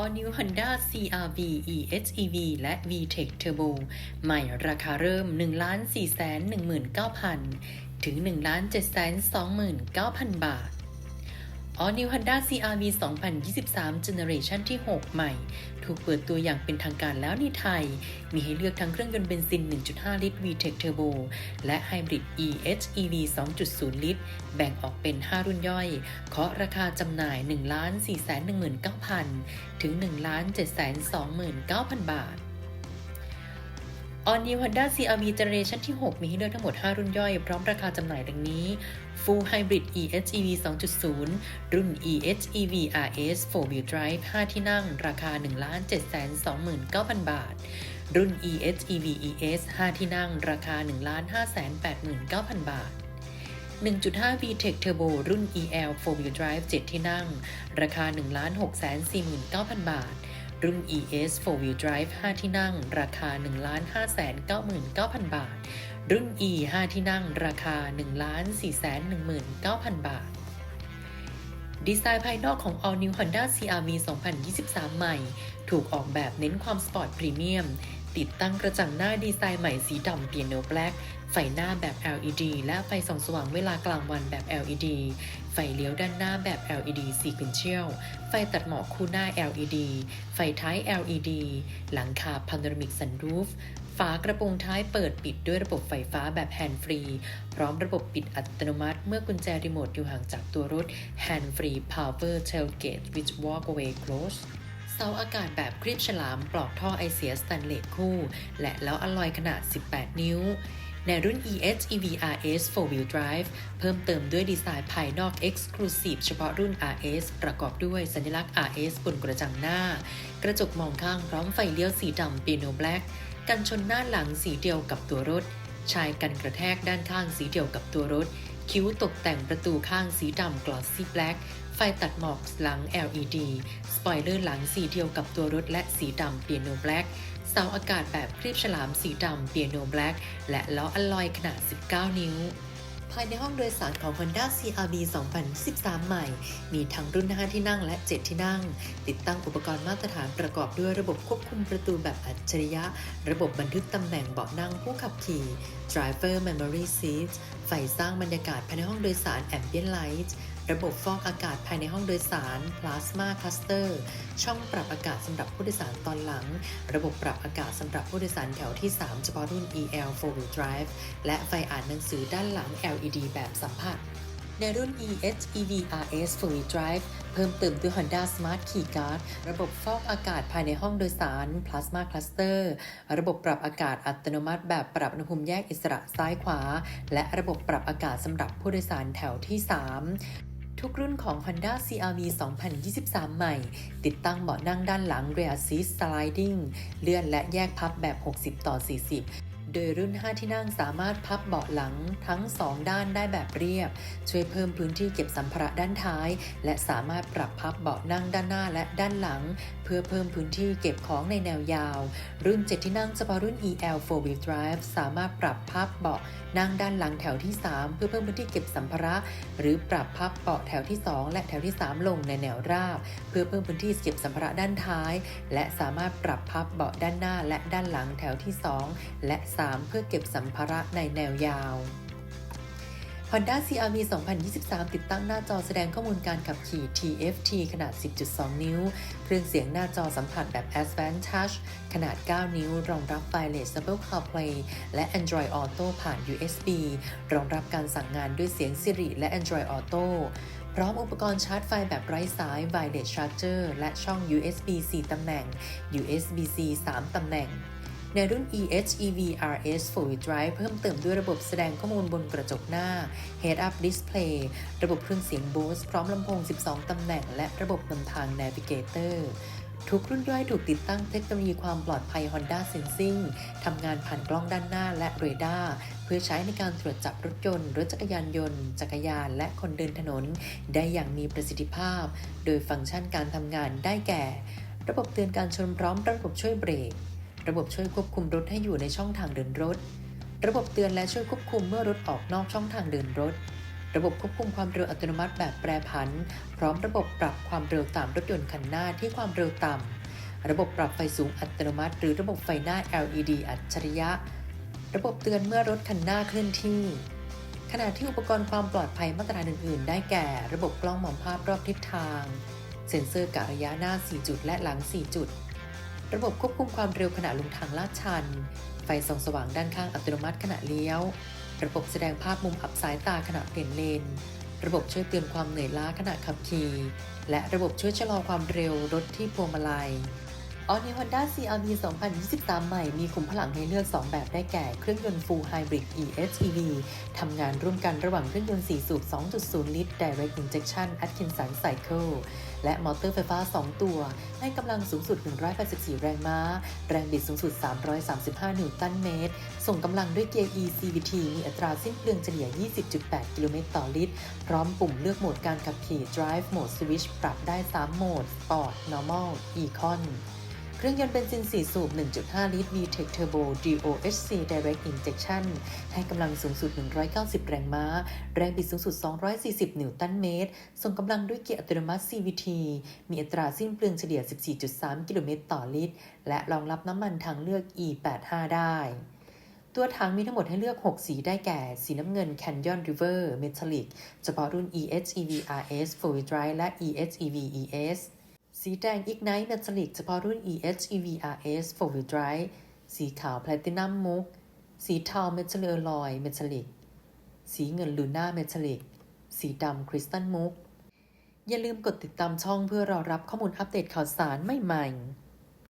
All New Honda CRV EHEV และ VTEC Turbo ใหม่ราคาเริ่ม 1 4 1 9 0 0 0 ถึง 1 7 2 9 0 0 0 บาท All New Honda CRV 2023 Generation ที่ 6 ใหม่ ถูกเปิดตัวอย่างเป็นทางการแล้วในไทย มีให้เลือกทั้งเครื่องยนต์เบนซิน 1.5 ลิตร VTEC Turbo และ Hybrid EHEV 2.0 ลิตร แบ่งออกเป็น 5 รุ่นย่อย เคาะราคาจำหน่าย 1 4 1 9 0 0 0 ถึง 1 7 2 9 0 0 0 บาท All New Honda CRV Generation ที่ 6 มีให้เลือกทั้งหมด 5 รุ่นย่อย พร้อมราคาจำหน่ายดังนี้ Full Hybrid EHEV 2.0 รุ่น EHEV RS 4-wheel drive 5 ที่นั่ง ราคา 1,729,000 บาท รุ่น EHEV ES 5 ที่นั่ง ราคา 1,589,000 บาท 1.5 VTEC Turbo รุ่น EL 4-wheel drive 7 ที่นั่ง ราคา 1,649,000 บาท รุ่น ES 4-wheel drive 5 ที่นั่ง ราคา 1,599,000 บาท รุ่น E 5 ที่นั่ง ราคา 1,419,000 บาท ดีไซน์ภายนอกของ All New Honda CRV 2023 ใหม่ ถูกออกแบบเน้นความสปอร์ตพรีเมียมติดตั้งกระจังหน้าดีไซน์ใหม่สีดำเปียโนแบล็ก ไฟหน้าแบบ LED และไฟส่องสว่างเวลากลางวันแบบ LED ไฟเลี้ยวด้านหน้าแบบ LED Sequential ไฟตัดหมอกคู่หน้า LED ไฟท้าย LED หลังคา Panoramic Sunroof ฝากระโปรงท้ายเปิดปิดด้วยระบบไฟฟ้าแบบแฮนด์ฟรี พร้อมระบบปิดอัตโนมัติ เมื่อกุญแจรีโมทอยู่ห่างจากตัวรถ Hand Free Power Tailgate with Walkaway Close เสาอากาศแบบครีบฉลามปลอกท่อไอเสียสแตนเลสคู่ และแล้ออลลอยขนาด 18 นิ้ว ในรุ่น EHEV RS 4-wheel drive เพิ่มเติมด้วยดีไซน์ภายนอก Exclusive เฉพาะรุ่น RS ประกอบด้วยสัญลักษณ์ RS บนกระจังหน้า กระจกมองข้างพร้อมไฟเลี้ยวสีดำ Pino Black กันชนหน้าหลังสีเดียวกับตัวรถ ชายกันกระแทกด้านข้างสีเดียวกับตัวรถ คิ้วตกแต่งประตูข้างสีดำ Glossy Black ฟตัดหมอกหลัง LED สปอยเลอร์หลังสีเดียวกับตัวรถและสีดำ Piano Black เสาอากาศแบบครีบฉลามสีดำ Piano Black และล้ออลลอยขนาด 19 นิ้ว ภายในห้องโดยสารของ Honda CRV 2013 ใหม่ มีทั้งรุ่น 5 ที่นั่งและ 7 ที่นั่ง ติดตั้งอุปกรณ์มาตรฐานประกอบด้วยระบบควบคุมประตูแบบอัจฉริยะ ระบบบันทึกตำแหน่งเบาะนั่งผู้ขับขี่ Driver Memory Seat ไฟสร้างบรรยากาศภายในห้องโดยสาร Ambient Light ระบบฟอกอากาศภายในห้องโดยสาร Plasma Cluster ช่องปรับอากาศสำหรับผู้โดยสารตอนหลัง ระบบปรับอากาศสำหรับผู้โดยสารแถวที่ 3 เฉพาะรุ่น EL 4-wheel drive และไฟอ่านหนังสือด้านหลัง LED แบบสัมผัส ในรุ่น EHEV RS 4-wheel drive เพิ่มเติมด้วย Honda Smart Key Guard ระบบฟอกอากาศภายในห้องโดยสาร Plasma Cluster ระบบปรับอากาศอัตโนมัติแบบปรับอุณหภูมิแยกอิสระซ้ายขวา และระบบปรับอากาศสำหรับผู้โดยสารแถวที่ 3ทุกรุ่นของ Honda CRV 2023 ใหม่ ติดตั้งเบาะนั่งด้านหลัง Rear Seat Sliding เลื่อนและแยกพับแบบ 60 ต่อ 40 โดยรุ่น 5 ที่นั่งสามารถพับเบาะหลังทั้ง 2 ด้านได้แบบเรียบ ช่วยเพิ่มพื้นที่เก็บสัมภาระด้านท้าย และสามารถปรับพับเบาะนั่งด้านหน้าและด้านหลัง เพื่อเพิ่มพื้นที่เก็บของในแนวยาว รุ่น 7 ที่นั่งเฉพาะรุ่น EL 4-wheel drive สามารถปรับพับเบาะนั่งด้านหลังแถวที่ 3 เพื่อเพิ่มพื้นที่เก็บสัมภาระ หรือปรับพับเบาะแถวที่ 2 และแถวที่ 3 ลงในแนวราบ เพื่อเพิ่มพื้นที่เก็บสัมภาระด้านท้าย และสามารถปรับพับเบาะด้านหน้าและด้านหลังแถวที่ 2 และ3เพื่อเก็บสัมภาระในแนวยาว Honda CRV 2023 ติดตั้งหน้าจอแสดงข้อมูลการขับขี่ TFT ขนาด 10.2 นิ้ว เครื่องเสียงหน้าจอสัมผัสแบบ Advanced Touch ขนาด 9 นิ้ว รองรับ Wireless Apple CarPlay และ Android Auto ผ่าน USB รองรับการสั่งงานด้วยเสียง Siri และ Android Auto พร้อมอุปกรณ์ชาร์จไฟแบบไร้สาย Wireless Charger และช่อง USB 4ตำแหน่ง USB-C 3 ตำแหน่ง ในรุ่น EHEV RS 4-wheel drive เพิ่มเติมด้วยระบบแสดงข้อมูลบนกระจกหน้า Head-up Display ระบบเครื่องเสียง Bose พร้อมลำโพง 12 ตำแหน่ง และระบบนำทาง Navigator ทุกรุ่นย่อยถูกติดตั้งเทคโนโลยีความปลอดภัย Honda Sensing ทำงานผ่านกล้องด้านหน้าและเรดาร์เพื่อใช้ในการตรวจจับรถยนต์ รถจักรยานยนต์ จักรยาน และคนเดินถนน ได้อย่างมีประสิทธิภาพ โดยฟังก์ชันการทำงานได้แก่ ระบบเตือนการชนพร้อมระบบช่วยเบรก ระบบช่วยควบคุมรถให้อยู่ในช่องทางเดินรถ ระบบเตือนและช่วยควบคุมเมื่อรถออกนอกช่องทางเดินรถ ระบบควบคุมความเร็วอัตโนมัติแบบแปรผัน พร้อมระบบปรับความเร็วตามรถยนต์คันหน้าที่ความเร็วต่ำ ระบบปรับไฟสูงอัตโนมัติ หรือระบบไฟหน้า LED อัจฉริยะ ระบบเตือนเมื่อรถคันหน้าเคลื่อนที่ขณะที่อุปกรณ์ความปลอดภัยมาตรฐานอื่น ๆ ได้แก่ ระบบกล้องมองภาพรอบทิศทาง เซ็นเซอร์กะระยะหน้า 4 จุดและหลัง 4 จุด ระบบควบคุมความเร็วขณะลงทางลาดชัน ไฟส่องสว่างด้านข้างอัตโนมัติขณะเลี้ยว ระบบแสดงภาพมุมอับสายตาขณะเปลี่ยนเลน ระบบช่วยเตือนความเหนื่อยล้าขณะขับขี่ และระบบช่วยชะลอความเร็วรถที่พวงมาลัย All New Honda CR-V 2023 ใหม่มีขุมพลังให้เลือก 2 แบบได้แก่เครื่องยนต์ Full Hybrid EHEV ทำงานร่วมกันระหว่างเครื่องยนต์ 4 สูบ 2.0 ลิตร Direct Injection Atkinson Cycle และมอเตอร์ไฟฟ้า 2 ตัว ให้กำลังสูงสุด 184 แรงม้า แรงบิดสูงสุด 335 นิวตันเมตร ส่งกำลังด้วยเกียร์ E CVT มีอัตราสิ้นเปลืองเฉลี่ย 20.8 กิโลเมตรต่อลิตร พร้อมปุ่มเลือกโหมดการขับขี่ Drive Mode Switch ปรับได้ 3 โหมด Sport Normal Econ เครื่องยนต์เบนซิน 4 สูบ 1.5 ลิตร VTEC Turbo DOHC Direct Injection ให้กำลังสูงสุด 190 แรงม้า แรงบิดสูงสุด 240 นิวตันเมตร ส่งกำลังด้วยเกียร์อัตโนมัติ CVT มีอัตราสิ้นเปลืองเฉลี่ย 14.3 กิโลเมตรต่อลิตร และรองรับน้ำมันทางเลือก E85 ได้ตัวถังมีทั้งหมดให้เลือก 6 สีได้แก่ สีน้ำเงิน Canyon River Metallic เฉพาะรุ่น EHEV RS Full Wheel Drive และ EHEV ES สีแดง Ignite Metallic เฉพาะรุ่น EHEV RS Full Wheel Drive สีขาว Platinum Mook สีเทา Metal Alloy Metallic สีเงิน Luna Metallic สีดำ Crystal Mook อย่าลืมกดติดตามช่องเพื่อรอรับข้อมูลอัปเดตข่าวสารใหม่ๆ